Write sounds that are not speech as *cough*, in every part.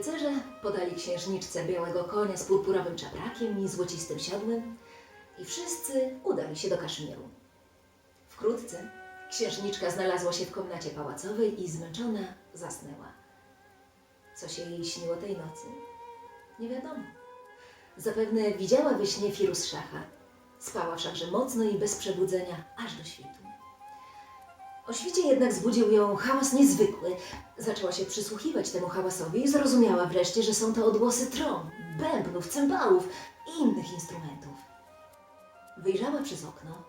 Rycerze podali księżniczce białego konia z purpurowym czaprakiem i złocistym siodłem i wszyscy udali się do Kaszmiru. Wkrótce księżniczka znalazła się w komnacie pałacowej i zmęczona zasnęła. Co się jej śniło tej nocy? Nie wiadomo. Zapewne widziała we śnie Firuz Szacha. Spała wszakże mocno i bez przebudzenia aż do świtu. O świcie jednak zbudził ją hałas niezwykły. Zaczęła się przysłuchiwać temu hałasowi i zrozumiała wreszcie, że są to odgłosy tron, bębnów, cymbałów i innych instrumentów. Wyjrzała przez okno.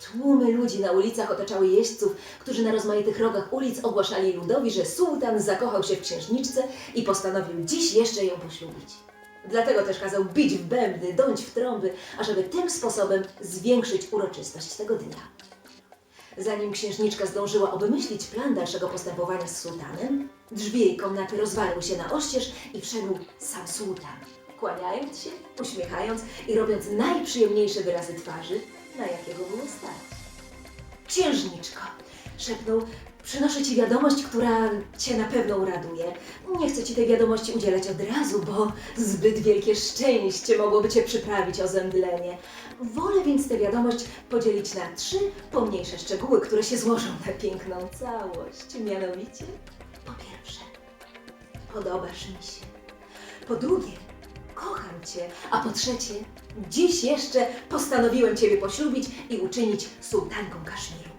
Tłumy ludzi na ulicach otaczały jeźdźców, którzy na rozmaitych rogach ulic ogłaszali ludowi, że sułtan zakochał się w księżniczce i postanowił dziś jeszcze ją poślubić. Dlatego też kazał bić w bębny, dąć w trąby, ażeby tym sposobem zwiększyć uroczystość tego dnia. Zanim księżniczka zdążyła obmyślić plan dalszego postępowania z sułtanem, drzwi jej komnaty rozwarły się na oścież i wszedł sam sułtan, kłaniając się, uśmiechając i robiąc najprzyjemniejsze wyrazy twarzy, na jakiego było stać. Księżniczko, szepnął, przynoszę ci wiadomość, która cię na pewno uraduje. Nie chcę ci tej wiadomości udzielać od razu, bo zbyt wielkie szczęście mogłoby cię przyprawić o zemdlenie. Wolę więc tę wiadomość podzielić na trzy pomniejsze szczegóły, które się złożą na piękną całość. Mianowicie, po pierwsze, podobasz mi się. Po drugie, kocham cię. A po trzecie, dziś jeszcze postanowiłem ciebie poślubić i uczynić sułtanką Kaszmiru.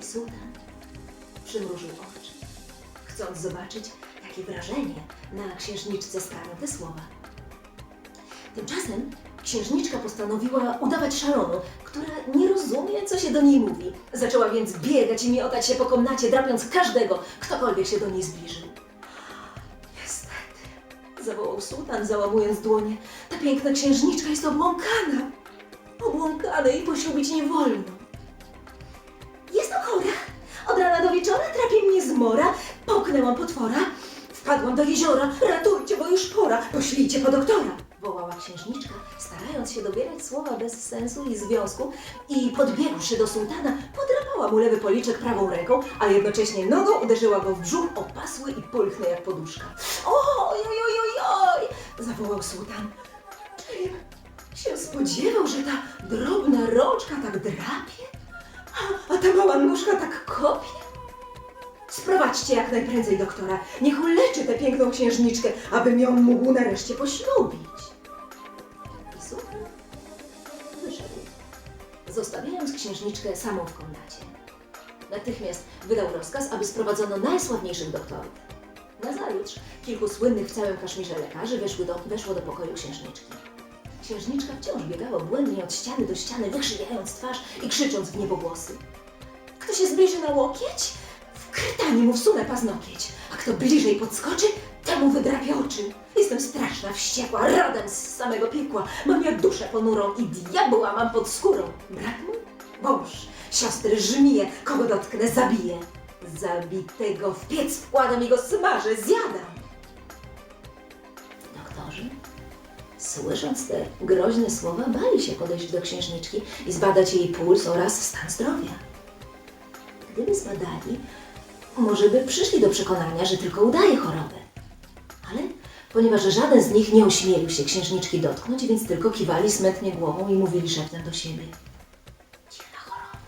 I sułtan przymrużył oczy, chcąc zobaczyć, jakie wrażenie na księżniczce sprawią te słowa. Tymczasem księżniczka postanowiła udawać szalonu, która nie rozumie, co się do niej mówi. Zaczęła więc biegać i miotać się po komnacie, drapiąc każdego, ktokolwiek się do niej zbliżył. Niestety, zawołał sułtan, załamując dłonie, ta piękna księżniczka jest obłąkana. I poślubić nie wolno. Zmora. Połknęłam potwora. Wpadłam do jeziora. Ratujcie, bo już pora. Poślijcie po doktora. Wołała księżniczka, starając się dobierać słowa bez sensu i związku i podbiegłszy do sułtana, podrapała mu lewy policzek prawą ręką, a jednocześnie nogą uderzyła go w brzuch opasły i pulchny jak poduszka. Oj, oj, oj, oj, oj! zawołał sułtan. Czym się spodziewał, że ta drobna rączka tak drapie? A ta mała nóżka tak kopie? Sprowadźcie jak najprędzej doktora. Niech uleczy tę piękną księżniczkę, abym ją mógł nareszcie poślubić. I słuchaj, wyszedł, zostawiając księżniczkę samą w komnacie. Natychmiast wydał rozkaz, aby sprowadzono najsławniejszych doktorów. Nazajutrz kilku słynnych w całym Kaszmirze lekarzy weszły do, weszło do pokoju księżniczki. Księżniczka wciąż biegała błędnie od ściany do ściany, wykrzywiając twarz i krzycząc w niebogłosy. Kto się zbliży na łokieć, w krtanie mu wsunę paznokieć, a kto bliżej podskoczy, temu wydrapię oczy. Jestem straszna, wściekła, rodem z samego piekła. Mam ja duszę ponurą i diabła mam pod skórą. Brat mój? Mąż, siostry, żmije, kogo dotknę, zabiję. Zabitego w piec wkładam i go smażę, zjadam. Doktorzy, słysząc te groźne słowa, bali się podejść do księżniczki i zbadać jej puls oraz stan zdrowia. Gdyby zbadali, może by przyszli do przekonania, że tylko udaje chorobę. Ale ponieważ żaden z nich nie ośmielił się księżniczki dotknąć, więc tylko kiwali smętnie głową i mówili szeptem do siebie. Dziwna choroba.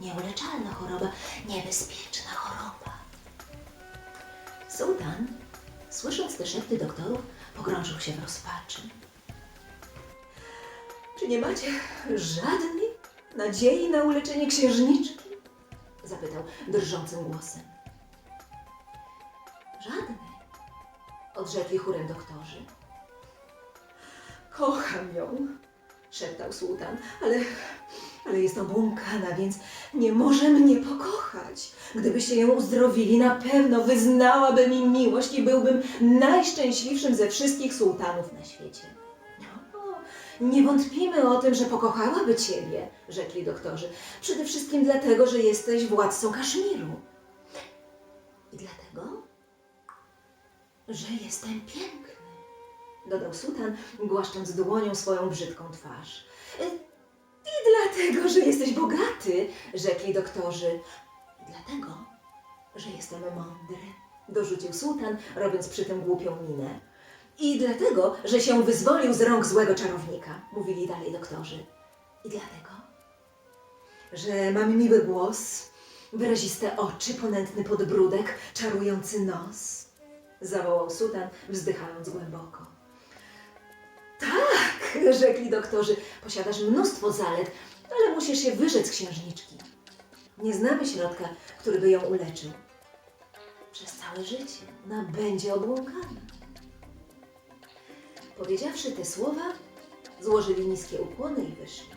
Nieuleczalna choroba, niebezpieczna choroba. Sułtan, słysząc te szepty doktorów, pogrążył się w rozpaczy. Czy nie macie żadnej nadziei na uleczenie księżniczki? Zapytał drżącym głosem. Żadnej, odrzekli chórem doktorzy. Kocham ją, szeptał sułtan, ale, ale jest obłąkana, więc nie może mnie pokochać. Gdybyście ją uzdrowili, na pewno wyznałaby mi miłość i byłbym najszczęśliwszym ze wszystkich sułtanów na świecie. Nie wątpimy o tym, że pokochałaby ciebie, rzekli doktorzy. Przede wszystkim dlatego, że jesteś władcą Kaszmiru. I dlatego, że jestem piękny, dodał sułtan, głaszcząc dłonią swoją brzydką twarz. Y, I dlatego, że jesteś bogaty, rzekli doktorzy. I dlatego, że jestem mądry, Dorzucił sułtan, robiąc przy tym głupią minę. I dlatego, że się wyzwolił z rąk złego czarownika, mówili dalej doktorzy. I dlatego, że mam miły głos, wyraziste oczy, ponętny podbródek, czarujący nos, zawołał sułtan, wzdychając głęboko. Tak, *laughs* rzekli doktorzy, posiadasz mnóstwo zalet, ale musisz się wyrzec księżniczki. Nie znamy środka, który by ją uleczył. Przez całe życie ona będzie obłąkana. Powiedziawszy te słowa, złożyli niskie ukłony i wyszli.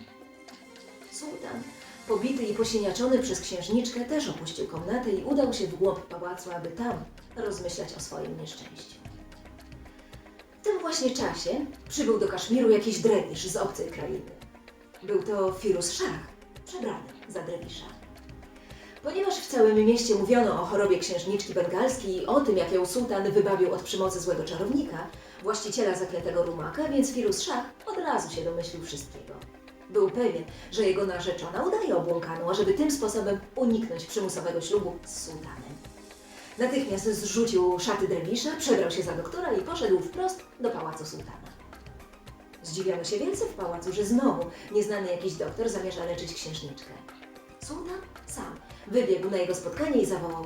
Sułtan, pobity i posiniaczony przez księżniczkę, też opuścił komnatę i udał się w głąb pałacu, aby tam rozmyślać o swoim nieszczęściu. W tym właśnie czasie przybył do Kaszmiru jakiś drewisz z obcej krainy. Był to Firuz Szach, przebrany za drewisza. Ponieważ w całym mieście mówiono o chorobie księżniczki bengalskiej i o tym, jak ją sułtan wybawił od przymocy złego czarownika, właściciela zaklętego rumaka, więc Firuz Szach od razu się domyślił wszystkiego. Był pewien, że jego narzeczona udaje obłąkaną, ażeby tym sposobem uniknąć przymusowego ślubu z sułtanem. Natychmiast zrzucił szaty derwisza, przebrał się za doktora i poszedł wprost do pałacu sułtana. Zdziwiono się wielce w pałacu, że znowu nieznany jakiś doktor zamierza leczyć księżniczkę. Sułtan sam wybiegł na jego spotkanie i zawołał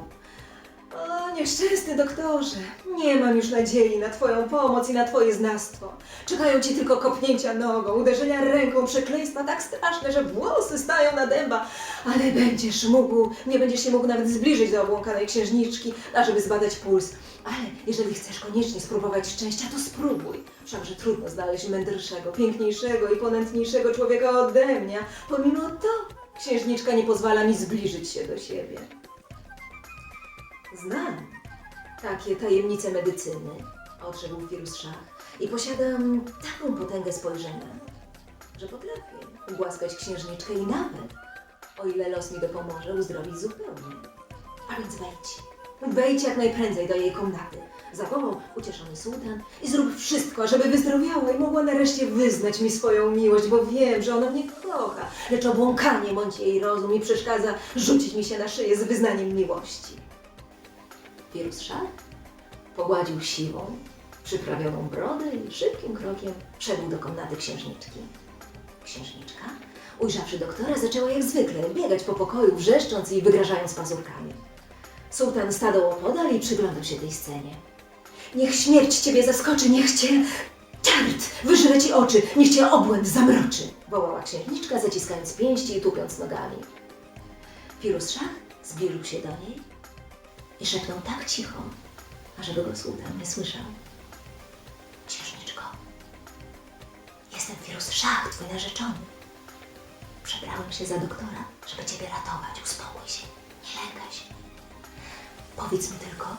O, nieszczęsny doktorze, nie mam już nadziei na Twoją pomoc i na Twoje znawstwo. Czekają Ci tylko kopnięcia nogą, uderzenia ręką, przekleństwa tak straszne, że włosy stają na dęba, ale będziesz mógł, nie będziesz się mógł nawet zbliżyć do obłąkanej księżniczki, ażeby zbadać puls. Ale jeżeli chcesz koniecznie spróbować szczęścia, to spróbuj. Wszakże trudno znaleźć mędrszego, piękniejszego i ponętniejszego człowieka ode mnie. Pomimo to księżniczka nie pozwala mi zbliżyć się do siebie. Znam takie tajemnice medycyny, odrzekł Firuz Szach, i posiadam taką potęgę spojrzenia, że potrafię ugłaskać księżniczkę i nawet, o ile los mi dopomoże, uzdrowić zupełnie. A więc wejdź. Wejdź jak najprędzej do jej komnaty. Zawołał ucieszony sułtan i zrób wszystko, ażeby wyzdrowiała i mogła nareszcie wyznać mi swoją miłość, bo wiem, że ona mnie kocha, lecz obłąkanie mąci jej rozum i przeszkadza rzucić mi się na szyję z wyznaniem miłości. Szar pogładził siwą, przyprawioną brodę i szybkim krokiem wszedł do komnaty księżniczki. Księżniczka, ujrzawszy doktora, zaczęła jak zwykle biegać po pokoju, wrzeszcząc i wygrażając pazurkami. Sułtan stanął opodal i przyglądał się tej scenie. Niech śmierć ciebie zaskoczy, niech cię czart wyżre ci oczy, niech cię obłęd zamroczy, wołała księżniczka, zaciskając pięści i tupiąc nogami. Firuz Szach zbliżył się do niej i szepnął tak cicho, ażeby go sułtan nie słyszał. Księżniczko, jestem Firuz Szach, twój narzeczony. Przebrałem się za doktora, żeby ciebie ratować. Uspokój się, nie lękaj się. Powiedz mi tylko,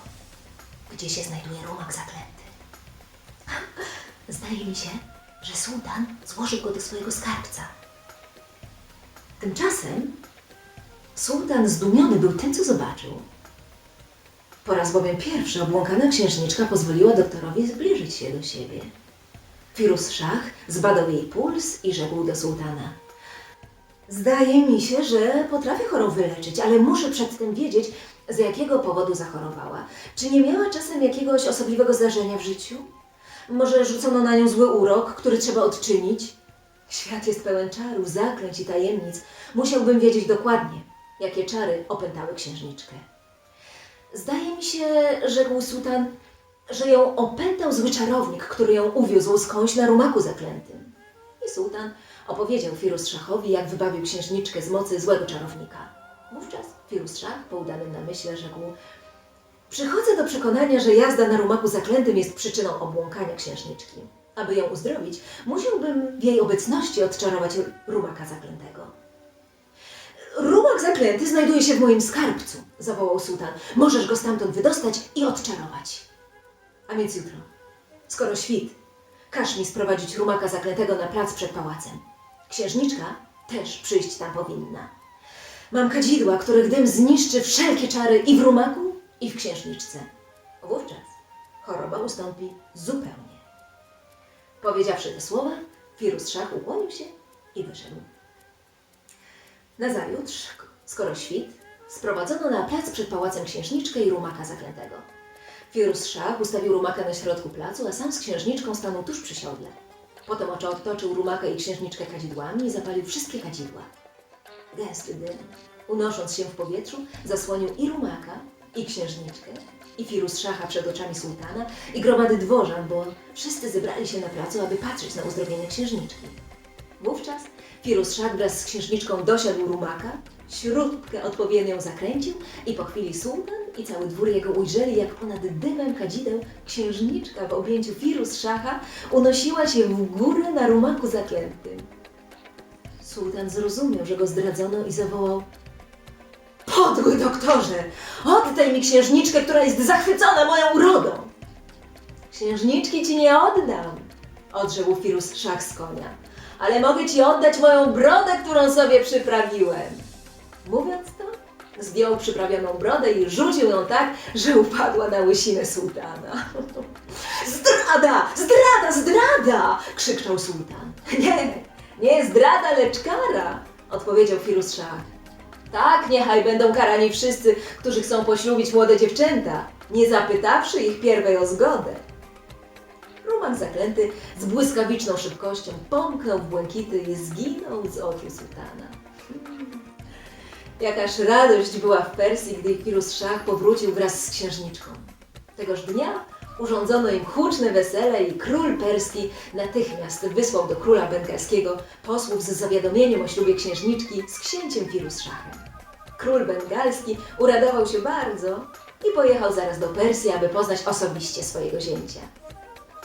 gdzie się znajduje rumak zaklęty. *laughs* Zdaje mi się, że sułtan złożył go do swojego skarbca. Tymczasem sułtan zdumiony był tym, co zobaczył. Po raz bowiem pierwszy obłąkana księżniczka pozwoliła doktorowi zbliżyć się do siebie. Firuz Szach zbadał jej puls i rzekł do sułtana – Zdaje mi się, że potrafię chorą wyleczyć, ale muszę przedtem wiedzieć, z jakiego powodu zachorowała. Czy nie miała czasem jakiegoś osobliwego zdarzenia w życiu? Może rzucono na nią zły urok, który trzeba odczynić? Świat jest pełen czarów, zaklęć i tajemnic. Musiałbym wiedzieć dokładnie, jakie czary opętały księżniczkę. Zdaje mi się, rzekł sułtan, że ją opętał zły czarownik, który ją uwiózł skądś na rumaku zaklętym. I sułtan opowiedział Firuz Szachowi, jak wybawił księżniczkę z mocy złego czarownika. Wówczas Firuz Szach, po udanym namyśle, rzekł Przychodzę do przekonania, że jazda na rumaku zaklętym jest przyczyną obłąkania księżniczki. Aby ją uzdrowić, musiałbym w jej obecności odczarować rumaka zaklętego. Rumak zaklęty znajduje się w moim skarbcu, zawołał sułtan. Możesz go stamtąd wydostać i odczarować. A więc jutro, skoro świt, każ mi sprowadzić rumaka zaklętego na plac przed pałacem. Księżniczka też przyjść tam powinna. Mam kadzidła, których dym zniszczy wszelkie czary i w rumaku, i w księżniczce. Wówczas choroba ustąpi zupełnie. Powiedziawszy te słowa, Firuz Szach ukłonił się i wyszedł. Nazajutrz, skoro świt, sprowadzono na plac przed pałacem księżniczkę i rumaka zaklętego. Firus Szach ustawił rumaka na środku placu, a sam z księżniczką stanął tuż przy siodle. Potem otoczył rumaka i księżniczkę kadzidłami i zapalił wszystkie kadzidła. Gęsty dym, unosząc się w powietrzu, zasłonił i rumaka, i księżniczkę, i Firus Szacha przed oczami sułtana, i gromady dworzan, bo wszyscy zebrali się na placu, aby patrzeć na uzdrowienie księżniczki. Wówczas Firus Szach wraz z księżniczką dosiadł rumaka, śrubkę odpowiednią zakręcił i po chwili sułtan i cały dwór jego ujrzeli, jak ponad dymem kadzideł księżniczka w objęciu Firus Szacha unosiła się w górę na rumaku zaklętym. Sułtan zrozumiał, że go zdradzono i zawołał Podły doktorze, oddaj mi księżniczkę, która jest zachwycona moją urodą. Księżniczki ci nie oddam, odrzekł Firus Szach z konia, ale mogę ci oddać moją brodę, którą sobie przyprawiłem. Mówiąc to, zdjął przyprawioną brodę i rzucił ją tak, że upadła na łysinę sułtana. *laughs* Zdrada! Zdrada! Zdrada! krzyczał sułtan. *laughs* Nie, nie zdrada, lecz kara, odpowiedział Firus Szach. Tak, niechaj będą karani wszyscy, którzy chcą poślubić młode dziewczęta, nie zapytawszy ich pierwej o zgodę. Rumak zaklęty z błyskawiczną szybkością pomknął w błękity i zginął z oczu sułtana. Jakaż radość była w Persji, gdy Firus Szach powrócił wraz z księżniczką. Tegoż dnia urządzono im huczne wesele i król perski natychmiast wysłał do króla bengalskiego posłów z zawiadomieniem o ślubie księżniczki z księciem Firus Szachem. Król bengalski uradował się bardzo i pojechał zaraz do Persji, aby poznać osobiście swojego zięcia.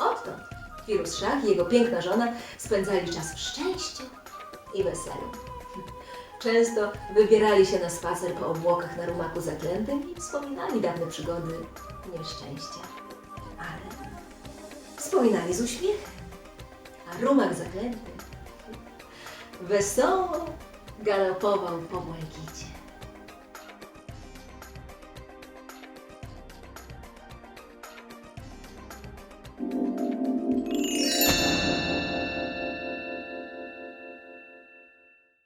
Odtąd Firus Szach i jego piękna żona spędzali czas w szczęściu i weselu. Często wybierali się na spacer po obłokach na rumaku zaklętym i wspominali dawne przygody nieszczęścia. Ale wspominali z uśmiechem, a rumak zaklęty wesoło galopował po błękicie.